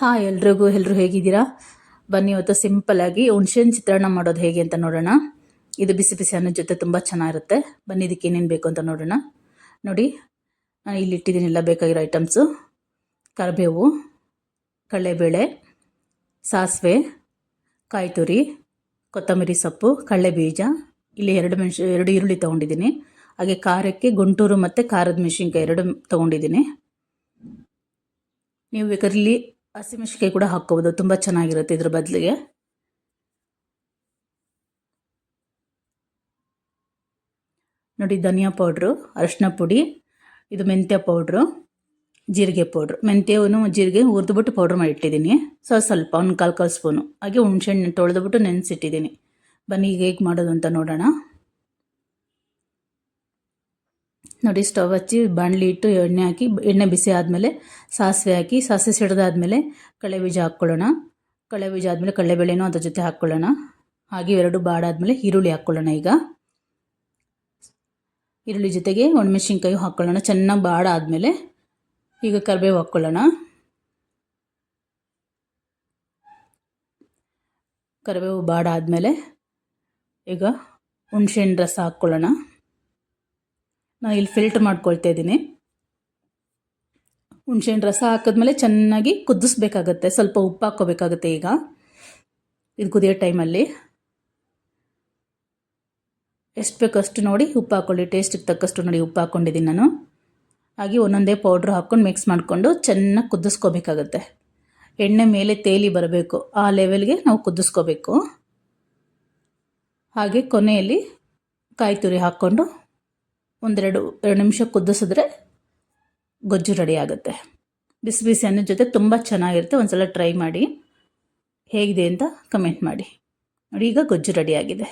Hi ಎಲ್ರಿಗೂ ಎಲ್ಲರೂ ಹೇಗಿದ್ದೀರಾ? ಬನ್ನಿ ಇವತ್ತು ಸಿಂಪಲ್ಲಾಗಿ ಹುಣ್ಸೆ ಚಿತ್ರಾನ್ನ ಮಾಡೋದು ಹೇಗೆ ಅಂತ ನೋಡೋಣ. ಇದು ಬಿಸಿ ಬಿಸಿ ಅನ್ನದ ಜೊತೆ ತುಂಬ ಚೆನ್ನಾಗಿರುತ್ತೆ. ಬನ್ನಿ, ಇದಕ್ಕೆ ಏನೇನು ಬೇಕು ಅಂತ ನೋಡೋಣ. ನೋಡಿ, ನಾನು ಇಲ್ಲಿ ಇಟ್ಟಿದ್ದೀನಿ ಎಲ್ಲ ಬೇಕಾಗಿರೋ ಐಟಮ್ಸು ಕರಿಬೇವು, ಕಡಲೆಬೇಳೆ, ಸಾಸಿವೆ ಕಾಯಿ ತುರಿ ಕೊತ್ತಂಬರಿ ಸೊಪ್ಪು ಕಡಲೆ ಬೀಜ ಇಲ್ಲಿ ಎರಡು ಮೆಣಸು, ಎರಡು ಈರುಳ್ಳಿ ತೊಗೊಂಡಿದ್ದೀನಿ. ಹಾಗೆ ಖಾರಕ್ಕೆ ಗುಂಟೂರು ಮತ್ತು ಖಾರದ ಮೆಣಸಿನ್ಕಾಯಿ ಎರಡು ತೊಗೊಂಡಿದ್ದೀನಿ. ನೀವು ಬೇಕಾದ್ರೆ ಇಲ್ಲಿ ಹಸಿಮೆಣಸಿನ್ಕಾಯಿ ಕೂಡ ಹಾಕ್ಕೋಬೋದು. ತುಂಬ ಚೆನ್ನಾಗಿರುತ್ತೆ ಇದ್ರ ಬದಲಿಗೆ. ನೋಡಿ, ಧನಿಯಾ ಪೌಡ್ರು ಅರಶಿನ ಪುಡಿ, ಇದು ಮೆಂತ್ಯ ಪೌಡ್ರು ಜೀರಿಗೆ ಪೌಡ್ರು ಮೆಂತ್ಯವನ್ನು ಜೀರಿಗೆ ಹುರಿದ್ಬಿಟ್ಟು ಪೌಡ್ರ್ ಮಾಡಿ ಇಟ್ಟಿದ್ದೀನಿ. ಸ್ವಲ್ಪ ಸ್ವಲ್ಪ ಒಂದು ಕಾಲು ಕಾಲು ಸ್ಪೂನು. ಹಾಗೆ ಹುಣ್ಸೆಹಣ್ಣು ತೊಳೆದ್ಬಿಟ್ಟು ನೆನೆಸಿಟ್ಟಿದ್ದೀನಿ. ಬನ್ನಿ, ಈಗ ಹೇಗೆ ಮಾಡೋದು ಅಂತ ನೋಡೋಣ. ನೋಡಿ ಸ್ಟವ್ ಹಚ್ಚಿ ಬಾಣಲಿ ಇಟ್ಟು ಎಣ್ಣೆ ಹಾಕಿ, ಎಣ್ಣೆ ಬಿಸಿ ಆದಮೇಲೆ ಸಾಸಿವೆ ಹಾಕಿ, ಸಾಸಿವೆ ಸಿಡ್ದಾದ್ಮೇಲೆ ಕಳೆ ಬೀಜ ಹಾಕ್ಕೊಳ್ಳೋಣ. ಕಳೆ ಬೀಜ ಆದಮೇಲೆ ಕಡಲೆಬೇಳೆನೂ ಅದ್ರ ಜೊತೆ ಹಾಕ್ಕೊಳ್ಳೋಣ. ಹಾಗೆ ಎರಡು ಬಾಡಾದಮೇಲೆ ಈರುಳ್ಳಿ ಹಾಕ್ಕೊಳ್ಳೋಣ ಈಗ. ಈರುಳ್ಳಿ ಜೊತೆಗೆ ಒಣಮೆಣಸಿನ್ಕಾಯಿ ಹಾಕ್ಕೊಳ್ಳೋಣ. ಚೆನ್ನಾಗಿ ಬಾಡಾದಮೇಲೆ ಈಗ ಕರಿಬೇವು ಹಾಕ್ಕೊಳ್ಳೋಣ. ಕರಿಬೇವು ಬಾಡಾದಮೇಲೆ ಈಗ ಹುಣ್ಸೆಹಣ್ಣು ರಸ ಹಾಕ್ಕೊಳ್ಳೋಣ. ನಾನು ಇಲ್ಲಿ ಫಿಲ್ಟರ್ ಮಾಡ್ಕೊಳ್ತಾ ಇದ್ದೀನಿ. ಹುಣ್ಸೆಹಣ್ಣು ರಸ ಹಾಕಿದ್ಮೇಲೆ ಚೆನ್ನಾಗಿ ಕುದಿಸ್ಬೇಕಾಗತ್ತೆ, ಸ್ವಲ್ಪ ಉಪ್ಪು ಹಾಕ್ಕೋಬೇಕಾಗತ್ತೆ ಈಗ. ಇದು ಕುದಿಯೋ ಟೈಮಲ್ಲಿ. ಎಷ್ಟು ಬೇಕಷ್ಟು ನೋಡಿ ಉಪ್ಪು ಹಾಕ್ಕೊಳ್ಳಿ ಟೇಸ್ಟಿಗೆ ತಕ್ಕಷ್ಟು ನೋಡಿ ಉಪ್ಪು ಹಾಕ್ಕೊಂಡಿದ್ದೀನಿ ನಾನು. ಹಾಗೆ ಒಂದೊಂದೇ ಪೌಡ್ರ್ ಹಾಕ್ಕೊಂಡು ಮಿಕ್ಸ್ ಮಾಡಿಕೊಂಡು ಚೆನ್ನಾಗಿ ಕುದಿಸ್ಕೋಬೇಕಾಗತ್ತೆ. ಎಣ್ಣೆ ಮೇಲೆ ತೇಲಿ ಬರಬೇಕು, ಆ ಲೆವೆಲ್ಗೆ ನಾವು ಕುದಿಸ್ಕೋಬೇಕು. ಹಾಗೆ ಕೊನೆಯಲ್ಲಿ ಕಾಯಿ ತುರಿ ಹಾಕ್ಕೊಂಡು ಒಂದೆರಡು, ಎರಡು ನಿಮಿಷ ಕುದಿಸಿದ್ರೆ ಗೊಜ್ಜು ರೆಡಿ ಆಗುತ್ತೆ. ಬಿಸಿ ಬಿಸಿ ಅನ್ನದ ಜೊತೆ ತುಂಬ ಚೆನ್ನಾಗಿರುತ್ತೆ. ಒಂದು ಸಲ ಟ್ರೈ ಮಾಡಿ ಹೇಗಿದೆ ಅಂತ ಕಮೆಂಟ್ ಮಾಡಿ. ನೋಡಿ, ಈಗ ಗೊಜ್ಜು ರೆಡಿಯಾಗಿದೆ